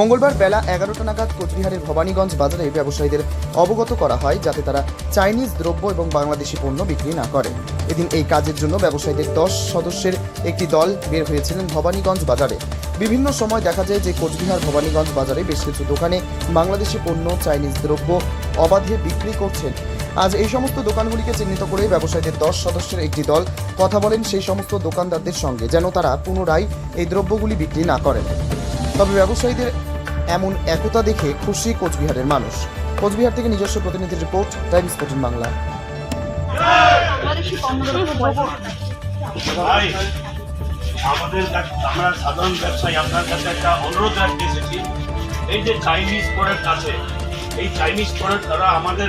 মঙ্গলবার বেলা এগারোটা নাগাদ কোচবিহারের ভবানীগঞ্জ বাজারে ব্যবসায়ীদের অবগত করা হয় যাতে তারা চাইনিজ দ্রব্য এবং বাংলাদেশি পণ্য বিক্রি না করে। এদিন এই কাজের জন্য ব্যবসায়ীদের দশ সদস্যের একটি দল বের হয়েছিলেন ভবানীগঞ্জ বাজারে। বিভিন্ন সময় দেখা যায় যে কোচবিহার ভবানীগঞ্জ বাজারে বেশ কিছু দোকানে বাংলাদেশি পণ্য, চাইনিজ দ্রব্য অবাধে বিক্রি করছেন। আজ এই সমস্ত দোকানগুলিকে চিহ্নিত করে ব্যবসায়ীদের দশ সদস্যের একটি দল কথা বলেন সেই সমস্ত দোকানদারদের সঙ্গে, যেন তারা পুনরায় এই দ্রব্যগুলি বিক্রি না করেন। তবে ব্যবসায়ীদের এমন একতা দেখে খুশি কোচবিহারের মানুষ। কোচবিহার থেকে নিজস্ব প্রতিনিধির রিপোর্ট, টাইমস ফোর্টিন বাংলা। আমাদের আমরা সাধারণ ব্যবসায়ী, আপনার কাছে একটা অনুরোধ রাখতে এসেছি। এই যে চাইনিজ প্রোডাক্ট আছে এই চাইনিজ প্রোডাক্ট তারা আমাদের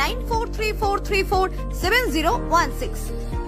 9434347016.